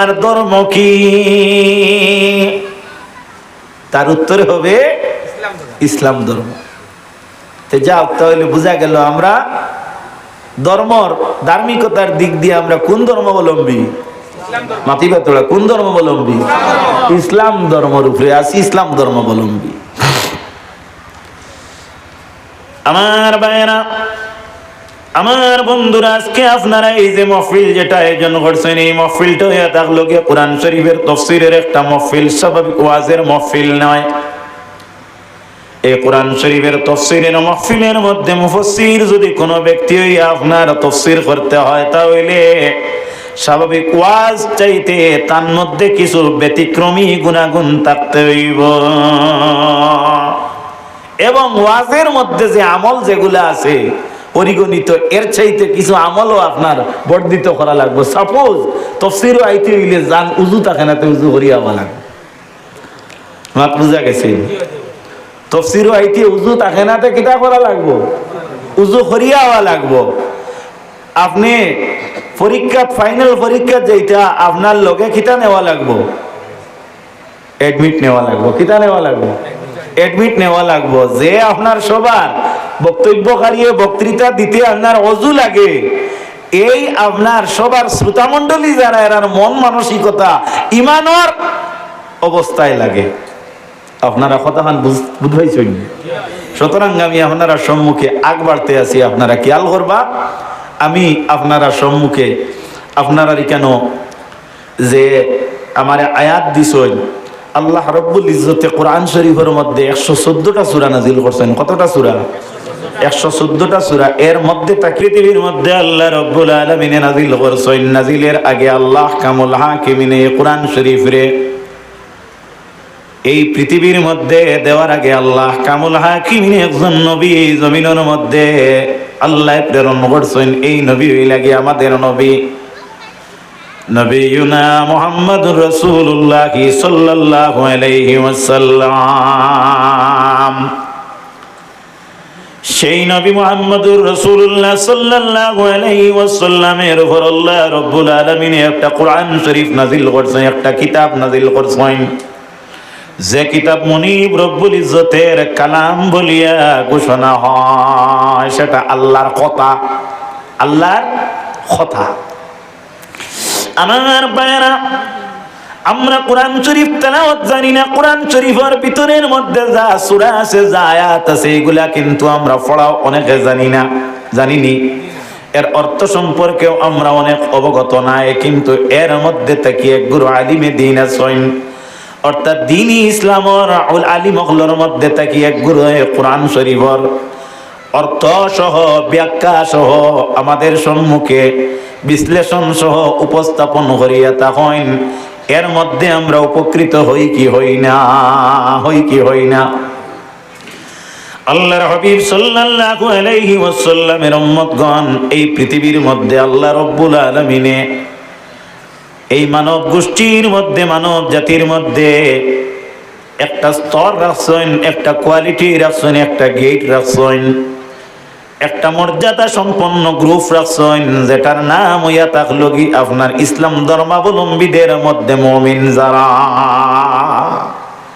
আর ধর্ম কি? তার উত্তর হবে ইসলাম ধর্ম। তো যাও তাহলে বোঝা গেল আমরা ধর্মর ধার্মিকতার দিক দিয়ে আমরা কোন ধর্মাবলম্বী? মাতিবা তোরা কোন ধর্মাবলম্বী? ইসলাম ধর্মের উপরে আছি ইসলাম ধর্মাবলম্বী। আমার ভাইয়েরা আমার বন্ধুরা, আজকে আপনারা এই যে মহফিল যেটা আয়োজন করছেন, এই মহফিলটা হয়ে থাকল গিয়ে কোরআন শরীফের তফসিরের একটা মহফিল, স্বাভাবিক ওয়াজের মহফিল নয়। এই কোরআন শরীফের তফসিরের মহফিলের মধ্যে মুফসির যদি কোনো ব্যক্তি হইয়া আপনার তফসির করতে হয়, তাহলে স্বাভাবিক ওয়াজ চাইতে তার মধ্যে কিছু ব্যতিক্রমী গুণাগুণ থাকতে হইব। এবং ওয়াজের মধ্যে যে আমল যেগুলো আছে পরিগণিত, এর চাইতে কিছু আমলও আপনার বর্ধিত করা লাগবে। সাপোজ তফসিরও আইতে হইলে যান, উজু থাকে না, তো উজু করিয়া লাগবে। মাত বুঝা গেছে? তফসিরও আইতে উজু থাকে না, তো কিতা করা লাগবো? উজু করিয়া হওয়া লাগবো। আপনি পরীক্ষাত ফাইনাল পরীক্ষা যেটা আপনার লগে কিতা নেওয়া লাগবো? এডমিট নেওয়া লাগবো। কিতা নেওয়া লাগবো? এডমিট নেওয়া লাগবো। যে আপনার সবার বক্তব্যকারী বক্তৃতা দিতে আপনার অজু লাগে। এই আপনার সবার শ্রোতামণ্ডলী যারা, এরার মন মানসিকতা ইমানর অবস্থায় লাগে। আপনারা কতক্ষণ বুঝাইছেন? সুতরাং আমি আপনারা সম্মুখে আগ বাড়তে আছি, আপনারা খেয়াল করবা। আমি আপনারা সম্মুখে আপনারা কেন যে আমার আয়াত দিছই আল্লাহ রব্বুল ইজ্জতে কোরআন শরীফের মধ্যে একশো চোদ্দটা সুরা নাজিল করছেন। কতটা সুরা? একশো চোদ্দটা সুরা, এর মধ্যে তা পৃথিবীর মধ্যে আল্লাহ রব্বুল আলমিনে নাজিল করছেন। নাজিলের আগে আল্লাহ কামুল হাকিমিনে কোরআন শরীফ রে এই পৃথিবীর মধ্যে দেওয়ার আগে আল্লাহ কামুল হাকিমিনে একজন নবী এই জমিনের মধ্যে আল্লাহ প্রেরণ করছেন, এই নবী লাগে আমাদের নবী। নবীনা মোহাম্মদুর রসুল্লাহ সাল্লাল্লাহু আলাইহি ওয়াসাল্লাম। সেই নবী মোহাম্মদুর রসুল্লাহ সাল্লাল্লাহু আলাইহি ওয়াসাল্লামের উপর আল্লাহ রব্বুল আলামিন একটা কোরআন শরীফ নাজিল করছেন, একটা কিতাব নাজিল করছেন। যে কিতাব মনিব রব্বুল ইজ্জতের কালাম বলিয়া ঘোষণা হয়, সেটা আল্লাহর কথা। আল্লাহর কথা। আমার বায়রা আমরা কোরআন শরীফ তেলাওয়াত জানি না, কোরআন শরীফের ভিতরের মধ্যে যা সূরা আছে, যা আয়াত আছে, এগুলা কিন্তু আমরা পড়াও অনেকে জানি না, জানিনি। এর অর্থ সম্পর্কেও আমরা অনেক অবগত নাই, কিন্তু এর মধ্যে থেকে গুরু আলিমে দিন আছেন। অর্থাৎ দিনই ইসলামর আলিম অকলর মধ্যে থেকে এক গুরু কোরআন শরীফর অর্থ সহ, ব্যাখ্যা সহ আমাদের সম্মুখে বিশ্লেষণ সহ উপস্থাপন করিয়া তখন এর মধ্যে আমরা উপকৃত হই কি হই না, হই কি হই না। আল্লাহর হাবিব সাল্লাল্লাহু আলাইহি ওয়াসাল্লামের উম্মতগণ, এই পৃথিবীর মধ্যে আল্লাহ রব্বুল আলামিনে এই মানব গোষ্ঠীর মধ্যে, মানব জাতির মধ্যে একটা স্তর রাখছেন, একটা কোয়ালিটি রাখছেন, একটা গেট রাখছেন। একটা মর্যাদা সম্পন্ন গ্রুপ রাখছেন, যেটার নাম হইয়া থাকল আপনার ইসলাম ধর্মাবলম্বীদের মধ্যে মমিন যারা।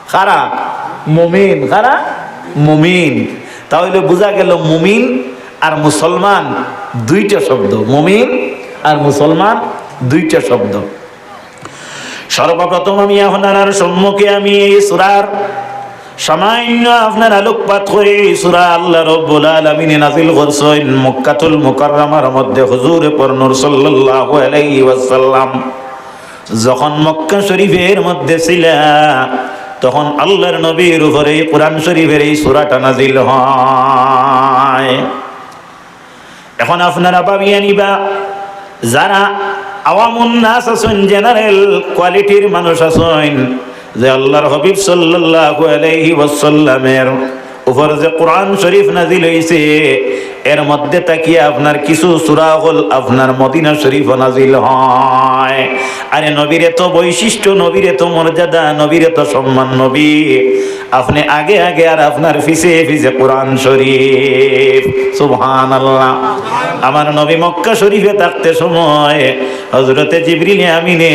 খারা? মমিন। খারা? মমিন। তাহলে বোঝা গেল মুমিন আর মুসলমান দুইটা শব্দ, মুমিন আর মুসলমান দুইটা শব্দ। সর্বপ্রথম আমি আপনার সম্মুখে আমি এই সুরার সামান্য আপনার আলোকপাত করে সুরা আল্লাহ রব্বুল আলামিন নাজিল করছেন মক্কাতুল মুকাররমার মধ্যে হুজুর পরনুর সাল্লাল্লাহু আলাইহি ওয়াসাল্লাম যখন মক্কা শরীফের মধ্যে ছিল, তখন আল্লাহর নবীর উপরে কোরআন শরীফের এই সূরাটা নাজিল হয়। এখন আপনারা ভাবিয়ে নিবা, যারা আওয়ামুন নাস আছেন, জেনারেল কোয়ালিটির মানুষ আছেন যে আল্লাহর হাবিব সাল্লাল্লাহু আলাইহি ওয়াসাল্লামের উপর যে কোরআন শরীফ নাজিল হইছে, এর মধ্যে তাকিয়ে আপনার কিছু সূরা হল আপনার মদিনা শরীফ নাজিল হয়। আরে নবীর এত বৈশিষ্ট্য, নবীর এত মর্যাদা, নবীর এত সম্মান নবী। আপনি আগে আগে আর আপনার ফিসে ফিসে কোরআন শরীফ। সুবহানাল্লাহ। আমার নবী মক্কা শরীফে থাকতে সময় হজরতে জিবরিল আমিনে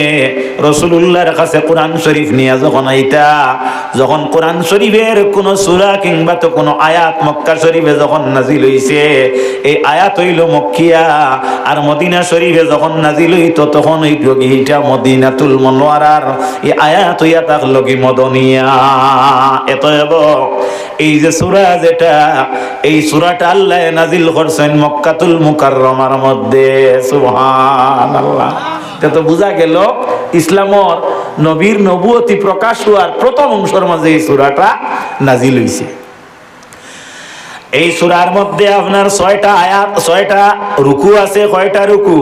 রসুলুল্লাহর কাছে কোরআন শরীফ নিয়ে যখন আইতা, যখন কোরআন শরীফের কোনো সূরা কিংবা তো কোনো আয়াত মক্কা শরীফে যখন নাজিল হইছে, এই আয়াত হইল মক্কিয়া আর মদিনা শরীফে যখন নাজিল হইতো তখন ওই এইটা মদিনাতুল মনোয়ারার, এই আয়াত হইয়া থাকল কি মদনিয়া। এত এই যে সূরা যেটা, এই সূরাটা আল্লাহ নাজিল করছেন মক্কাতুল মুকাররমার মধ্যে, সুবহানাল্লাহ। তা তো বোঝা গেল, ইসলামর নবীর নবুয়তি প্রকাশ হওয়ার প্রথম অংশের মাঝে এই সূরাটা নাজিল হইছে। এই সূরার মধ্যে আপনার ছয়টা আয়াত, ছয়টা রুকু আছে, কয়টা রুকু?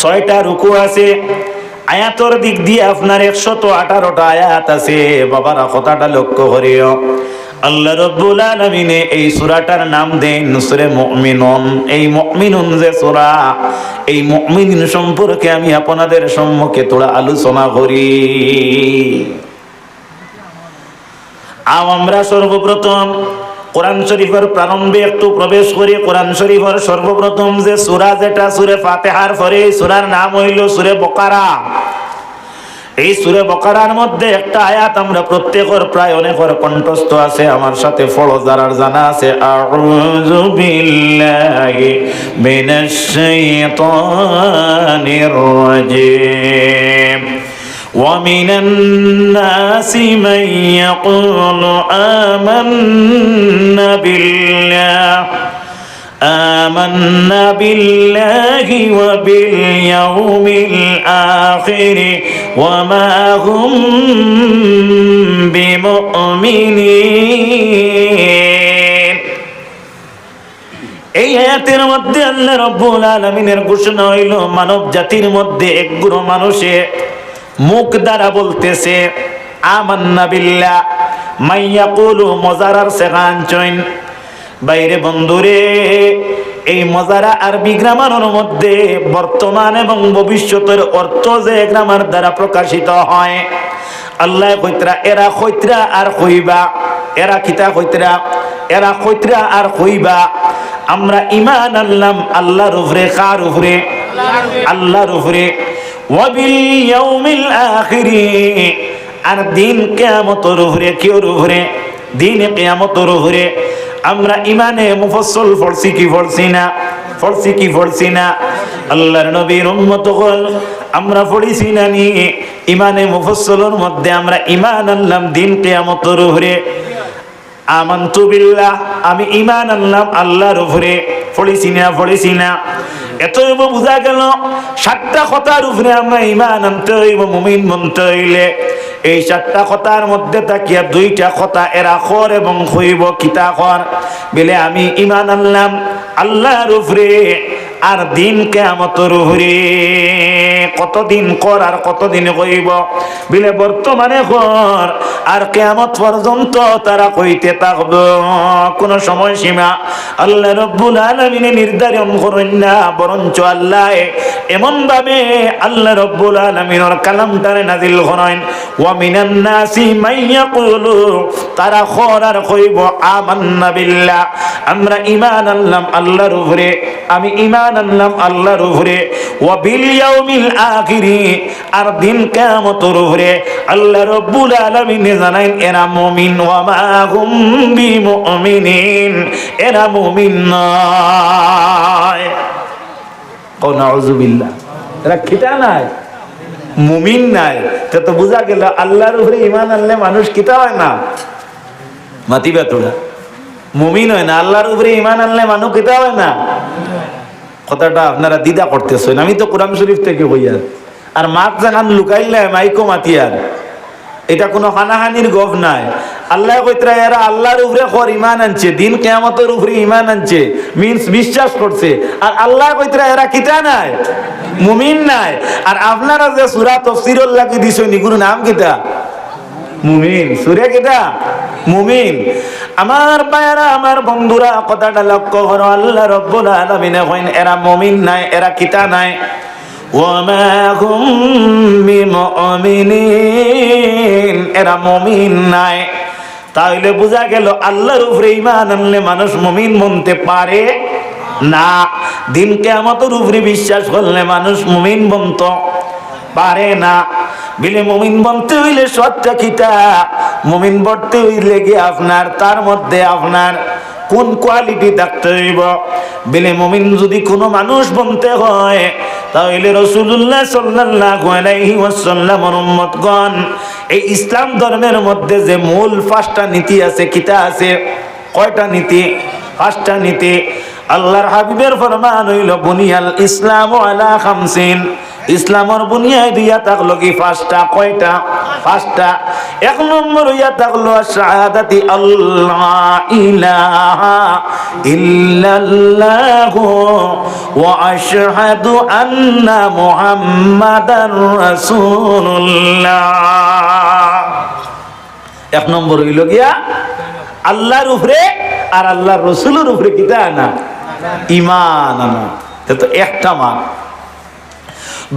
ছয়টা রুকু আছে। আয়াতর দিক দিয়ে আপনার একশত আঠারোটা আয়াত আছে। বাবারা, কথাটা লক্ষ্য করিও। আল্লাহ রব্বুল আলামিনে এই সূরাটার নাম দেন সূরা মুমিনুন। এই মুমিনুন যে সূরা, এই মুমিন সম্পর্কে আমি আপনাদের সম্মুখে তোরা আলোচনা করি। আম আমরা সর্বপ্রথম কোরআন শরীফের প্রারম্ভে একটু প্রবেশ করি। কোরআন শরীফের সর্বপ্রথম যে সূরা যেটা, সূরে ফাতিহার পরে সূরার নাম হইল সূরে বকারা। এই সুরে বকারার মধ্যে একটা আয়াত আমরা প্রত্যেকের প্রায় অনেকের কণ্ঠস্থ আছে আমার সাথে ফলো যারার জানা আছে আউযু বিল্লাহি মিনাশ শাইতানির রাজিম ومن الناس من يقول آمنا بالله آمنا بالله وباليوم الآخر وما هم بمؤمنين এই আয়াতের মধ্যে আল্লাহ রব্বুল আলমিনের ঘোষণা হইল মানব জাতির মধ্যে এক গুরু মানুষে মুখ দ্বারা বলতেছে আমান্না বিল্লাহ মাইয়া কুলু মজারার সেখান চইন বাইরে বন্ধুরে, এই মজারা আরবি গ্রামারের মধ্যে বর্তমান এবং ভবিষ্যতের অর্থ যে গ্রামার দ্বারা প্রকাশিত হয়। আল্লাহ কইতরা এরা কইতরা আর কইবা এরা কিতা কইতরা এরা কইতরা আর কইবা আমরা ইমান আনলাম আল্লাহর উপরে, কার উপরে? আল্লাহর উপরে। ওয়াবিল ইয়াউমিল আখিরি, আর দিন কিয়ামতের উপরে কিওর উপরে? দিন কিয়ামতের উপরে। আমরা ইমানে মুফসল ফরসি কি ফরসি না? ফরসি কি ফরসি না? আল্লাহর নবীর উম্মত হল, আমরা পড়িছি না নি। ইমানে মুফসলের মধ্যে আমরা ইমান আনলাম দিন কিয়ামতের উপরে আমান্তু বিল্লাহ, আমি ইমান আনলাম আল্লাহর উপরে পড়িছি না পড়িছি না এতই বোঝা গেল, সাতটা কথার উপরে আমরা ইমান আনতে হইব, মুমিন মনতে হইলে। এই সাতটা কথার মধ্যে তাকিয়া দুইটা কথা এরা খর এবং হইব কিতা খর। বলে, আমি ইমান আনলাম আল্লাহর উপরে, আর দিন কেমতর উপরে। কতদিন কর আর কতদিন কইব বিলে বর্তমানে কর আর কেমত পর্যন্ত তারা কইতে থাকব। কোন সময় সীমা আল্লাহ রব্বুল আলমিনে নির্ধারণ করেন না, বরঞ্চ আল্লাহ এমন ভাবে আল্লাহ রব্বুল আলমিনের কালামটারে নাজিল করেন ওয়ামিনান নাসি মাইয়াকুলু তারা খর আর কইব, আমান্না বিল্লাহ আমরা ঈমান আনলাম আল্লাহর উপরে, আমি ঈমান আনলাম আল্লাহর উপরে, ওয়া বিল ইয়াউমিল আখিরি আর দিন কিয়ামতের উপরে আল্লাহ রব্বুল আলামিন জানাইন, এরা মুমিন, ওয়া মা হুম বিমুমিনিন, এরা মুমিন নয়। ও নাউযুবিল্লাহ এরা খিতা নাই, মুমিন নাই। তা তো বোঝা গেল, আল্লাহর উপরে ইমান আনলে মানুষ কিতা হয় না। মাতিবা তোরা। মুমিন হয় না, আল্লাহর উপরে ইমান আনলে মানুষ কিতা হয় না। কথাটা আপনারা দিদা করতেছেন। আমি তো কোরআন শরীফ থেকে হইয়ার আর মাত জানান লুকাইলে মাইকো মাতিয়ার এটা কোনো হানাহানির গভ নাই। আল্লাহ কইতরা, এরা আল্লাহর উপরে খর ইমান আনছে, দিন কেয়ামতের উপরে ইমান আনছে। মিন্স বিশ্বাস করছে। আর আল্লাহ কইতরা, এরা কিতা নাই? মুমিন নাই। আর আপনারা যে সুরা তফসিরুল লাগি দিছো নিগুর নাম কিতা? মুমিন। সুরে কিতা? মুমিন। আমার বায়রা আমার বন্ধুরা, কথাটা লক্ষ্য করো, আল্লাহ রব্বুল আলামিন কইন এরা মুমিন নাই, এরা কিতা নাই। হুম বিমুমিনিন, এরা মুমিন নাই। তাহলে বোঝা গেল, আল্লাহর উপরে ঈমান আনলে মানুষ মুমিন মনতে পারে না। দিন কেমতের উপরে বিশ্বাস করলে মানুষ মুমিন বন্ত পারে না। বিলে মুমিন বনতে হইলে সৎটা কিতা? মুমিন বলতে হইলে কি আপনার? তার মধ্যে আপনার কোন কোয়ালিটি থাকতে হইব? বিলে মুমিন যদি কোনো মানুষ বনতে হয়, তাহলে রসুল্লাহ সাল্লাল্লাহু আলাইহি ওয়াসাল্লাম উম্মতগণ, এই ইসলাম ধর্মের মধ্যে যে মূল পাঁচটা নীতি আছে, কিতা আছে? কয়টা নীতি? পাঁচটা নীতি। আল্লাহর হাবিবের ফরমান হইল, বুনিয়াল ইসলাম আলা খামসিন। ইসলামর বুনিয়ায় দিয়া থাকল কি পাঁচটা, কয়টা? পাঁচটা। এক নম্বর ইয়া থাকল, শাহাদাতি আল্লাহ ইলাহা ইল্লাল্লাহ ওয়া আশহাদু আন্না মুহাম্মাদার রাসূলুল্লাহ। এক নম্বর হইল গিয়া আল্লাহর উপরে আর আল্লাহর রসুলের উপরে কিতা আনা? ইমান আনা। তো একটা মান।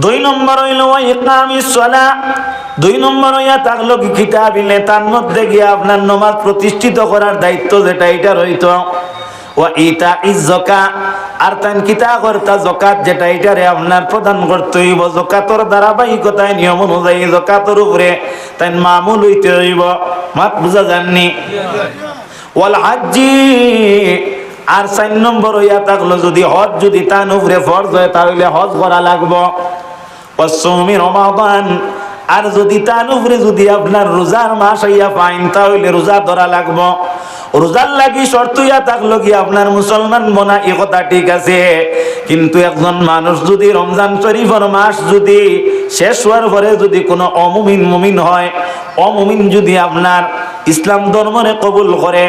দুই নম্বর হইল ইকামিস সালাহ দুই নম্বর হইয়া থাকল কি কিতাবিলে তার মধ্যে গিয়ে আপনার নমাজ প্রতিষ্ঠিত করার দায়িত্ব যেটা এটা রইতো। ও ইতা ইজ জকা আর তান কিতা করতা জকাত যেটা এটারে আপনার প্রদান করতে হইব। জকাতর ধারাবাহিকতায় নিয়ম অনুযায়ী জকাতর উপরে তাই মামুল হইতে হইব। মাত বুঝা যাননি? ওয়াল হাজ্জি আর চার নম্বর হইয়া থাকল যদি হজ যদি তান উপরে ফরজ হয়, তাহলে হজ করা লাগবো আর যদি তার উপরে যদি আপনার রোজার মাস হইয়া পাইন, তাহলে রোজা ধরা লাগবো। রোজার লাগি শর্ত ইয়া থাকল কি, আপনার মুসলমান মনা এ কথা ঠিক আছে। কিন্তু একজন মানুষ যদি রমজান শরীফের মাস যদি শেষ হওয়ার পরে যদি কোনো অমুমিন মুমিন হয়, অমুমিন যদি আপনার ইসলাম ধর্মরে কবুল করে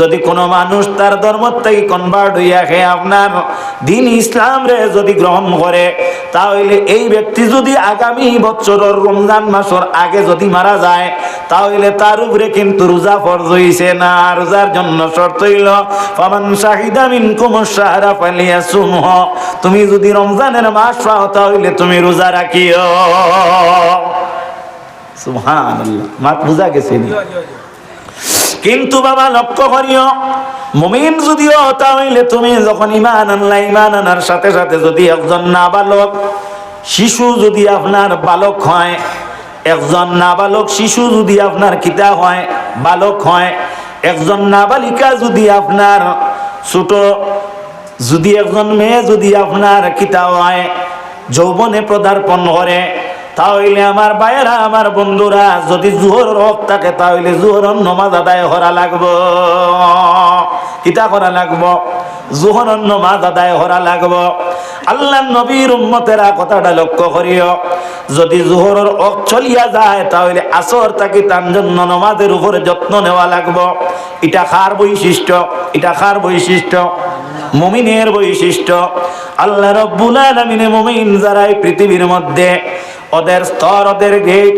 যদি কোনো মানুষ তার ধর্ম থেকে কনভার্ট হইয়া খেয়ে আপনার দিন ইসলাম রে যদি গ্রহণ করে, তাহলে এই ব্যক্তি যদি আগামী বছরের রমজান মাসের আগে যদি মারা যায়, তাহলে তার উপরে কিন্তু রোজা ফরজ হইছে না। রোজার জন্য শর্ত হইল, ফামান শাহিদা মিনকুম শাহরা ফালিয়াসুমহ। তুমি যদি রমজানের মাস পাও, তাহলে তুমি রোজা রাখিও। সুবহানাল্লাহ। মাত বুঝা গেছে? কিন্তু বাবা, লক্ষ্য করিও, মুমিন যদিও তাহলে তুমি যখন ইমান আনলা ইমান আনার সাথে সাথে যদি একজন নাবালক, শিশু যদি আপনার বালক হয়, একজন নাবালক শিশু যদি আপনার কিতা হয়, বালক হয়, একজন নাবালিকা যদি আপনার ছোট, যদি একজন মেয়ে যদি আপনার কিতা হয়, যৌবনে পদার্পণ করে তাহলে আমার ভাইয়েরা, আমার বন্ধুরা, যদি জোহর রক থাকে, তাহলে জোহর নমাজ আদায় করা লাগবো। কিতা করা লাগবো? জোহর নমাজ আদায় করা লাগবো। আল্লাহ নবীর উম্মতেরা কথাটা লক্ষ্য করিও। যদি জোহরের অক চলিয়া যায়, তাহলে আসর তাকে তার জন্য নমাজের উপরে যত্ন নেওয়া লাগবো। এটা খার বৈশিষ্ট্য? এটা খার বৈশিষ্ট্য? মুমিনের বৈশিষ্ট্য। আল্লাহ রব্বুল আলামিনে মুমিন যারা এই পৃথিবীর মধ্যে ওদের স্তর, ওদের গেট।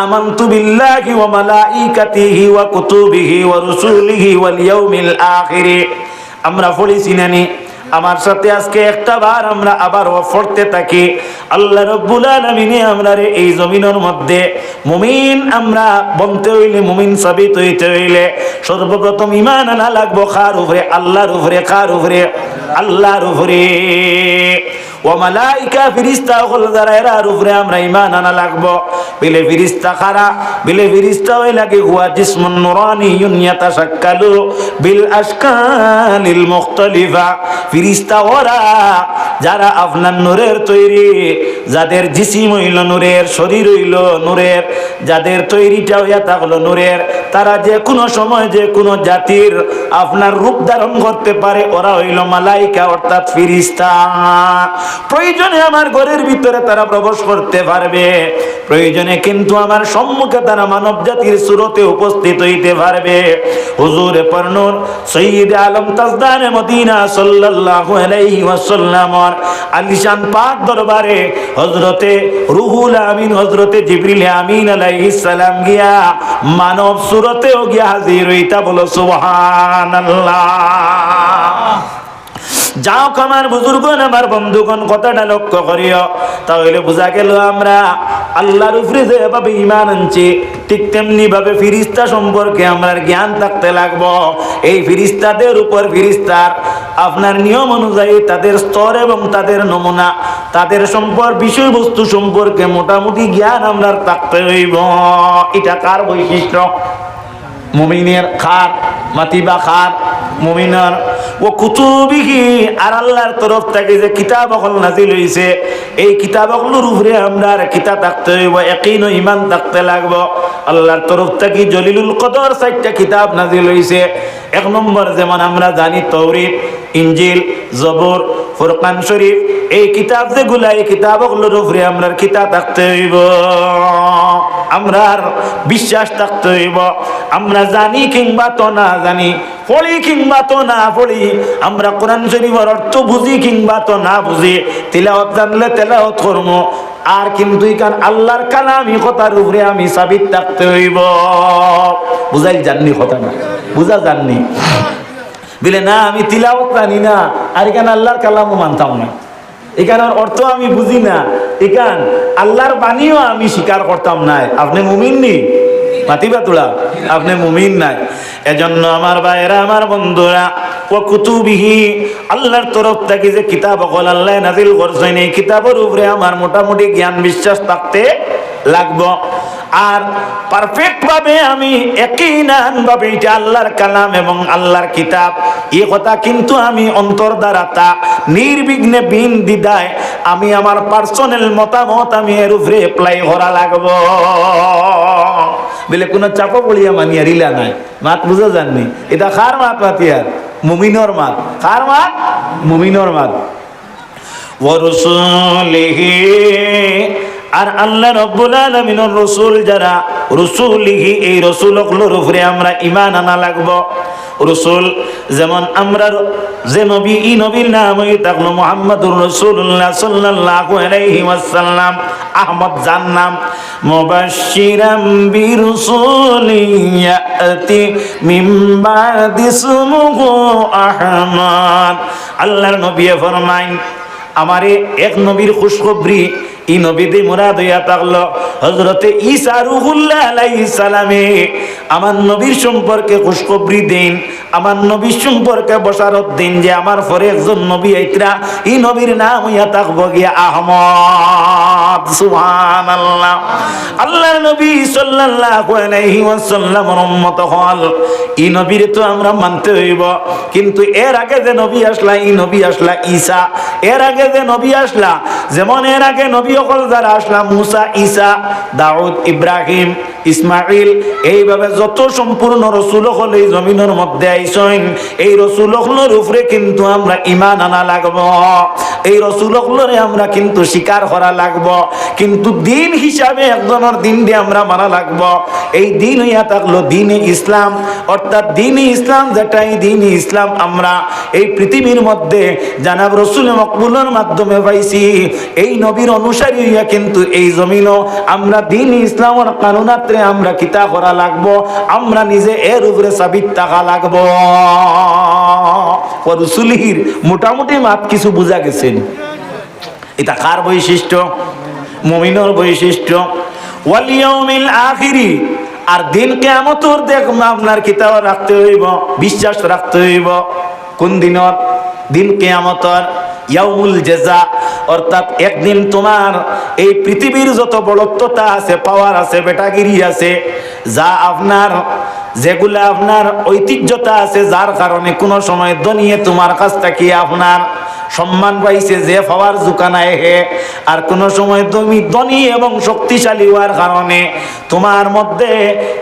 আমান্তু বিল্লাহি ওয়া মালাইকাতিহি ওয়া কুতুবিহি ওয়া রুসুলিহি ওয়াল ইয়াউমিল আখির। আমরা পড়েছি নানি আমার সাথে আজকে একটা বার আমরা আবার পড়তে থাকি। আল্লাহ রব্বুল আলামিনে আমরা রে এই জমিনের মধ্যে মুমিন আমরা বনতে হইলে মুমিন সাবিত হইতে হইলে সর্বপ্রথম ইমান আনা লাগবো খার উপরে? আল্লাহর উপরে খার উপরে? আল্লাহর উপরে। ও মালাইকা ফিরিস্তা হল যারা এরার উপরে আমরা ইমান আনা লাগবো। বিলে ফিরিস্তা খারা, বিলে ফিরিস্তা হই লাগে, হুয়া জিসমুন নুরানি ইউনিয়াতা শাক্কালু বিল আশকালিল মুখতালিফা। ফিরিস্তা ওরা, যারা আপনার নূরের তৈরি, যাদের জিসিম হইল নূরের, শরীর হইল নূরের, যাদের তৈরিটা হইয়া থাকল নূরের তারা যে কোনো সময় যে কোনো জাতির আপনার রূপ ধারণ করতে পারে, ওরা হইল মালাইকা, অর্থাৎ ফিরিস্তা। প্রয়োজনে আমার ঘরের ভিতরে তারা প্রবেশ করতে পারবে। প্রয়োজনে কিন্তু আমার সম্মুখে তারা মানব জাতির সুরতে উপস্থিত হইতে পারবে। হুজুরে পর্নুর সৈয়দ আলম তাজদানে মদিনা সাল্লাল্লাহু আলাইহি ওয়াসাল্লামর আলিশান পাক দরবারে হযরতে রুহুল আমিন, হযরতে জিবরিল আমিন আলাইহিস সালাম গিয়া মানব সুরতেও গিয়া হাজির হইতা বলো, সুবহানাল্লাহ। যাও আমার বুজুর্গন, আমার বন্ধুগণ, কথাটা লক্ষ্য করিও। তাহলে বোঝা গেল আমরা আল্লাহর উপরে যেভাবে ইমান আনছি, ঠিক তেমনি ভাবে ফিরিস্তা সম্পর্কে আমরা জ্ঞান থাকতে লাগবো। এই ফিরিস্তাদের উপর ফিরিস্তার আপনার নিয়ম অনুযায়ী তাদের স্তর এবং তাদের নমুনা, তাদের সম্পর্ক বিষয়বস্তু সম্পর্কে মোটামুটি জ্ঞান আমরা থাকতে হইব। এটা কার বৈশিষ্ট্য? মুমিনের খার মাতিবা খার মুমিনার ও কুতুবিহি আর আল্লাহর তরফ থেকে যে কিতাব অকল নাজিল হইছে, এই কিতাব অকলের উপরে আমরা আর কিতাব থাকতে হইব, একই ইমান থাকতে লাগবো। আল্লাহর তরফ থেকে জলিলুল কদর চারটা কিতাব নাজিল হইছে। এক নম্বর যেমন আমরা জানি তৌরিদ ইঞ্জিল জবর ফুরকান শরীফ, এই কিতাব যেগুলা, এই কিতাব ওগুলোর উপরে আমরা কিতাব থাকতে হইব। আমরার বিশ্বাস থাকতে হইব। আমরা জানি কিংবা তো না জানি, পড়ি কিংবা তো না পড়ি, আমরা কোরআন শরীফের অর্থ বুঝি কিংবা তো না বুঝি, তিলাওয়াত জানলে তেলাওয়াত করব, আর কিন্তু ইকান আল্লাহর কালামি কথার উপরে আমি সাবিত থাকতে হইব। বুঝাই জাননি কথা না বুঝা জাননি? বলে, না, আমি তিলাওয়াত জানি না। আর এখানে আল্লাহর কালামও মানতাম না। এখানের অর্থ আমি বুঝি না। এখান আল্লাহর বাণীও আমি স্বীকার করতাম না আপনি মুমিন নি? মাতিবা তোলা আপনি মুমিন নাই। এজন্য আমার ভাইয়েরা, আমার বন্ধুরা ও কুতুবিহি, আল্লাহর তরফ থেকে যে কিতাব অকল আল্লাহ নাজিল করছেন, এই কিতাবের উপরে আমার মোটামুটি জ্ঞান বিশ্বাস থাকতে লাগবো। আর পারফেক্ট ভাবে আমি একই নান ভাবে এটা আল্লাহর কালাম এবং আল্লাহর কিতাব এই কথা কিন্তু আমি অন্তর দ্বারা তা নির্বিঘ্নে বিন দিদায় আমি আমার পার্সোনাল মতামত আমি এর উপরে এপ্লাই করা লাগবো। বলে কোনো চাপা পড়িয়া মানিয়া রিলা নাই। মাত বুঝা যাননি? এটা কার মাত মাতিয়ার মুমিনর মাত। কার মাত? মুমিনর মাত। ওরসুলিহি আর আল্লাহ রব্বুল আলামিনের রসুল যারা, রসুলিহি এই রসুল অকলোর উপরে আমরা ইমান আনা লাগবো। রসুল যেমন আমরা যে নবী, ই নবীর নাম হই থাকল মোহাম্মদুর রসুল্লাহ সাল্লাল্লাহু আলাইহি ওয়াসাল্লাম। আহমদ যার নাম, মুবাশশিরাম বিরসুলি ইয়াতি মিন বাদি ইসমুহু আহমদ আল্লাহর নবী ফরমাইন, আমারে এক নবীর খুশখবরি ই নবীতে মুরাদ হইয়া থাকল হজরতে ঈসা রুহুল্লাহ আলাইহিস সালামে, আমার নবীর সম্পর্কে খুশখবরি দিন, আমার নবীর সম্পর্কে বসারত দিন যে আমার পরে একজন নবী আইতরা ই নবীর নাম হইয়া থাকব গিয়া আহমদ, সুবহানাল্লাহ। আল্লাহর নবী সাল্লাল্লাহু আলাইহি ওয়াসাল্লামের উম্মত হল ই নবীর তো আমরা মানতে হইব, কিন্তু এর আগে যে নবী আসলা ই নবী আসলা ঈসা, এর আগে যে নবী আসলা, যেমন এর আগে নবী অকল যারা আসলাম, মুসা দাউদ, ইব্রাহিম ইসমাইল এইভাবে যত সম্পূর্ণ রসুল এই জমিনের মধ্যে আইসইন, এই রসুল কিন্তু আমরা ইমান আনা লাগব। এই রসুল হলরে আমরা কিন্তু স্বীকার করা লাগব, কিন্তু দিন হিসাবে একজনের দিন দিয়ে আমরা মানা লাগব। এই দিন হইয়া থাকল দিনে ইসলাম, অর্থাৎ দিন ইসলাম যেটাই দিন ইসলাম আমরা এই পৃথিবীর মধ্যে জানাব রসুল মকবুলের মাধ্যমে পাইছি। এই নবীর অনুসারী হইয়া কিন্তু এই জমিনও আমরা দিন ইসলামের কানুনাত্রে আমরা কিতা করা লাগবো, আমরা নিজে এর উপরে সাবিত থাকা লাগবো। রসুলির মোটামুটি মাত কিছু বোঝা গেছেন এটা কার বৈশিষ্ট্য? মমিনর বৈশিষ্ট্য। ওয়ালিয়মিল আখিরি, আর দিন কেমতর দেখ আপনার কিতাব রাখতে হইব, বিশ্বাস রাখতে হইব। কোন দিনত? দিন কেয়ামতর ইয়াউমুল জেজা, অর্থাৎ একদিন তোমার এই পৃথিবীর যত বড়ত্বতা আছে পাওয়ার আছে, বেটাগিরি আছে, যা আপনার, যেগুলা আপনার ঐতিহ্যতা আছে, যার কারণে কোনো সময় দনিয়ে তোমার কাছ থেকে আপনার সম্মান পাইছে যে পাওয়ার জুকানায় হে। আর কোন সময় তুমি ধনী এবং শক্তিশালী হওয়ার কারণে তোমার মধ্যে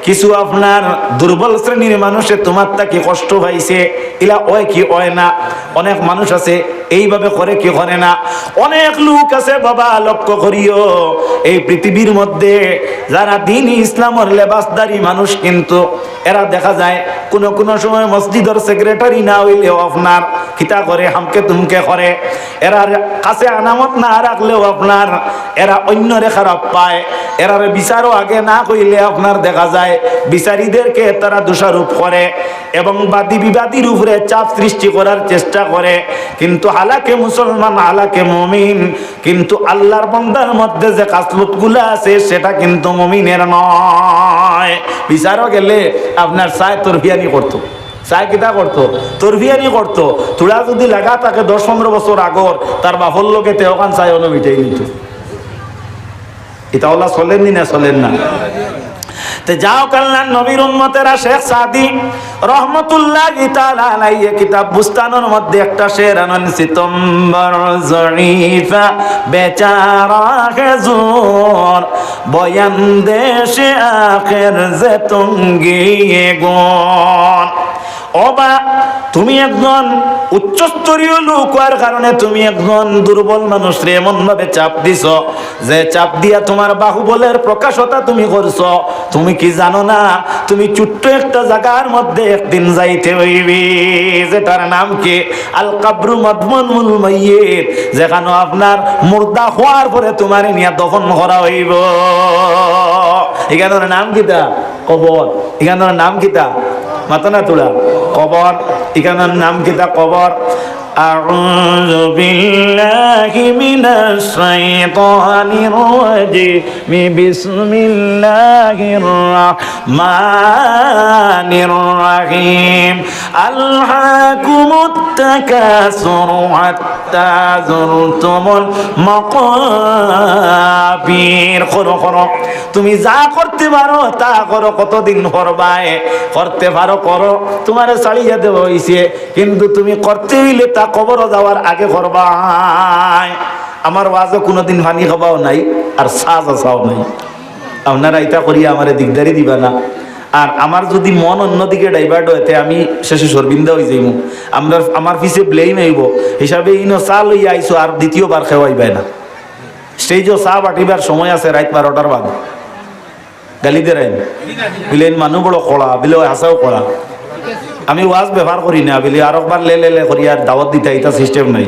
কিছু আপনার দুর্বল শ্রেণির মানুষে তোমার তাকে কষ্ট পাইছে। এলা ওই কি ওয় না? অনেক মানুষ আছে, এইভাবে করে কি করে না? অনেক লোক আছে, বাবা, লক্ষ্য করিও। এই পৃথিবীর মধ্যে যারা দিন ইসলামের লেবাসদারি মানুষ কিন্তু, এরা দেখা যায় কোনো কোনো সময় মসজিদের সেক্রেটারি না হইলেও আপনার খিতা করে, হামকে তুমকে করে। এরা কাছে আনামত না রাখলেও আপনার এরা অন্যরে খারাপ পায়। এরারে বিচারও আগে না কইলে আপনার দেখা যায়, বিচারীদেরকে তারা দোষারোপ করে এবং বাদী বিবাদীর উপরে চাপ সৃষ্টি করার চেষ্টা করে। কিন্তু হালাকে মুসলমান, হালাকে মমিন, কিন্তু আল্লাহর বন্দার মধ্যে যে কাসলুতগুলো আছে, সেটা কিন্তু মমিনের নয়। বিচারও গেলে আপনার সায় তরফিয়ানি করতো। চাই কিতা করতো তরফিয়ানি করতো তোরা যদি লাগা তাকে দশ পনেরো বছর আগর তার লোকে চাই অন্য মিটাই নিত এটা ওলা না চলেন না? তে যাও নবীর উম্মতেরা শেখ সাদি রহমতুল্লাহ কিতাব মধ্যে একটা শের আনন সিতম্বর জরিফা বেচারা বয়ান দেশে আখের যে তঙ্গিয়ে গন অবা, তুমি একজন উচ্চস্তরীয় লোক হওয়ার কারণে তুমি একজন দুর্বল মানুষ রে এমন ভাবে চাপ দিছ যে চাপ দিয়া তোমার বাহুবলের প্রকাশতা তুমি করছ। তুমি কি জানো না, তুমি ছোট্ট একটা জায়গার মধ্যে একদিন যাইতে হইবি। যেটার নাম কি? আল কাবরু মদমনুল মাইয়িত, যেখানে আপনার মুর্দা হওয়ার পরে তোমার নিয়ে দফন করা হইব। এখানের নাম কিতা? কবর। এখানের নাম কিতা? মাথা না তোলা কবর এখানের নাম কিতা কবর? أعوذ بالله من الشيطان الرجيم بسم الله الرحمن الرحيم ألهاكم التكاثر حتى زرتم المقابر করো করো তুমি যা করতে পারো তা করো কতদিন করবায় করতে পারো করো তোমার ছাড়িয়ে দেব হইছে কিন্তু তুমি করতে হইলে তা কবর যাওয়ার আগে করবায় আমার ওয়াজও কোনোদিন ভানি খাবাও নাই আর সাজ আসাও নাই। আপনারা এটা করিয়া আমার দিকদারি দিবা না। আর আমার যদি মন অন্যদিকে ডাইভার্ট হইতে আমি শেষে সরবিন্দা হয়ে যাইব আমরা আমার পিছে ব্লেম আইব হিসাবে ইনো চা লইয়া আইসো আর দ্বিতীয়বার খেওয়াইবাই না। স্টেজও চা বাটিবার সময় আছে রাত বারোটার বাদ। গালি দেন। বিলেন মানুহ বড় কড়া বিলে হাসাও কড়া আমি ওয়াজ ব্যবহার করি না, বলি আরেকবার লে লে করি আর দাওয়াত দিতে এটা সিস্টেম নাই।